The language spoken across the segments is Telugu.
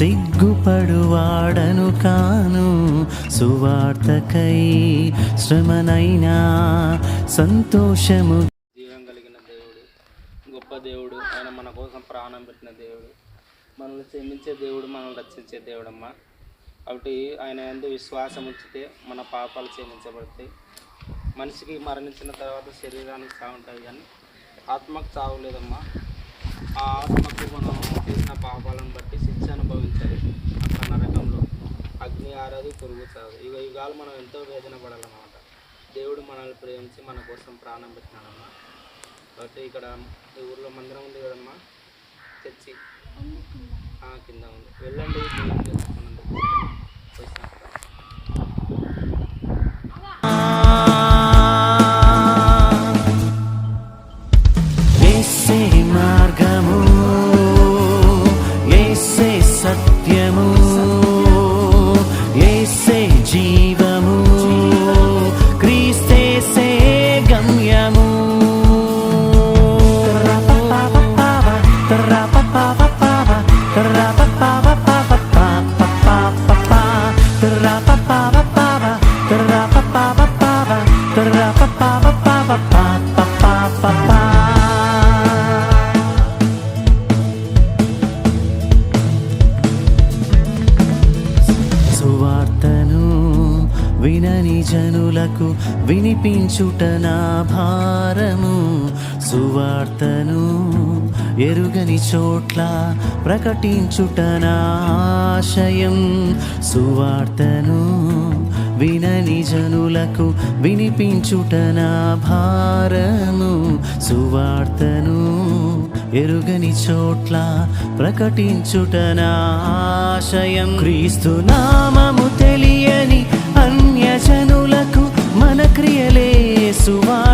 సిగ్గుపడువాడను కాను సువార్తకై శ్రమనైనా సంతోషము. జీవం కలిగిన దేవుడు గొప్ప దేవుడు ఆయన మన కోసం ప్రాణం పెట్టిన దేవుడు మనల్ని క్షమించే దేవుడు మనల్ని రక్షించే దేవుడమ్మా. కాబట్టి ఆయన ఎందు విశ్వాసం ఉంచితే మన పాపాలు క్షమించబడతాయి. మనిషికి మరణించిన తర్వాత శరీరానికి చావు ఉంటుంది కానీ ఆత్మకు చావు లేదమ్మా. ఆ ఆత్మకు మనం చేసిన పాపాలను బట్టి శిక్ష అనుభవించాలి మన నరకంలో అగ్ని ఆరాధి పురుగు చావు ఇక యుగాలు మనం ఎంతో వేదన పడాలన్నమాట. దేవుడు మనల్ని ప్రేమించి మన కోసం ప్రాణం పెట్టినాడమ్మా. కాబట్టి ఇక్కడ ఈ ఊర్లో మందిరం ఉంది కదమ్మా. చర్చి ఆ, కింద ఉంది. వెళ్ళండి. సువార్తను వినని జనులకు వినిపించుట నా భారము. సువార్తను ఎరుగని చోట్ల ప్రకటించుట నా ఆశయం. సువార్తను వినని జనులకు వినిపించుట నా భారము సువార్తను ఎరుగని చోట్ల ప్రకటించుట నా ఆశయం. క్రీస్తు నామము తెలియని అన్యజనులకు మన క్రియలే సువార్త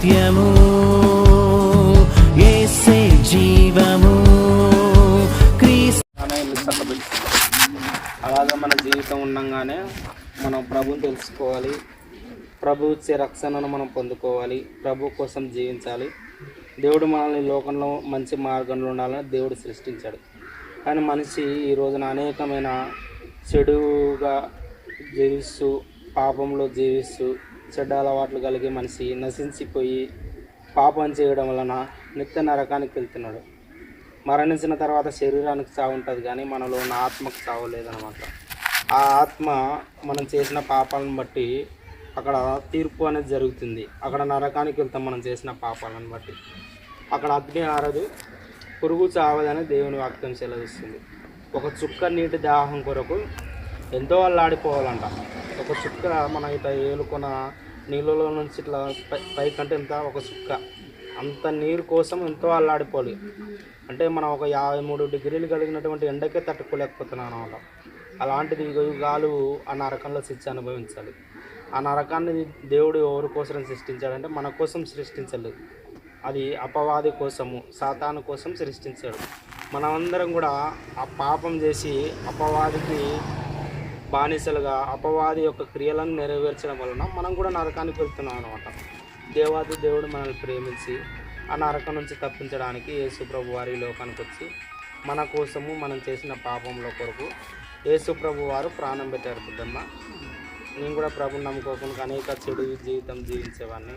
సత్యము ఏసే జీవము క్రీస్తు మన అలాగే మన జీవితం ఉండంగానే మనం ప్రభుని తెలుసుకోవాలి. ప్రభు ఇచ్చే రక్షణను మనం పొందుకోవాలి. ప్రభు కోసం జీవించాలి. దేవుడు మనల్ని లోకంలో మంచి మార్గంలో ఉండాలని దేవుడు సృష్టించాడు. కానీ మనిషి ఈ రోజున అనేకమైన చెడుగా జీవిస్తూ పాపంలో జీవిస్తూ చెడ్డ అలవాట్లు కలిగి మనిషి నశించిపోయి పాపం చేయడం వలన నిత్య నరకానికి వెళ్తున్నాడు. మరణించిన తర్వాత శరీరానికి చావు ఉంటుంది కానీ మనలో ఉన్న ఆత్మకు చావు లేదనమాట ఆ ఆత్మ మనం చేసిన పాపాలను బట్టి అక్కడ తీర్పు అనేది జరుగుతుంది. అక్కడ నరకానికి వెళ్తాం మనం చేసిన పాపాలను బట్టి. అక్కడ అగ్ని ఆరదు పురుగు చావదని దేవుని వాక్యం సెలవిస్తుంది. ఒక చుక్క నీటి దాహం కొరకు ఎంతో అల్లాడిపోవాలంట. ఒక చుక్క మన ఇట్లా ఏలుకొన నీళ్ళలో నుంచి ఇట్లా పై కంటే ఎంత ఒక చుక్క. అంత నీరు కోసం ఎంతో అల్లాడిపోవాలి. అంటే మనం ఒక యాభై మూడు డిగ్రీలు కలిగినటువంటి ఎండకే తట్టుకోలేకపోతున్నాను అనమాట అలాంటిది గాలు ఆ నరకంలో శిక్ష అనుభవించాలి. ఆ నరకాన్ని దేవుడు ఎవరి కోసం సృష్టించాడంటే మన కోసం సృష్టించలేదు. అది అపవాది కోసము సాతాను కోసం సృష్టించాడు. మనమందరం కూడా ఆ పాపం చేసి అపవాదికి బానిసలుగా అపవాది యొక్క క్రియలను నెరవేర్చడం వలన మనం కూడా నరకానికి వెళ్తున్నాం అనమాట దేవాది దేవుడు మనల్ని ప్రేమించి ఆ నరకం నుంచి తప్పించడానికి యేసుప్రభు వారి లోకానికి వచ్చి మన కోసము మనం చేసిన పాపంలో కొరకు యేసుప్రభు వారు ప్రాణం పెట్టారు పెద్దమ్మ నేను కూడా ప్రభుని నమ్ముకోకుండా అనేక చెడు జీవితం జీవించేవాడిని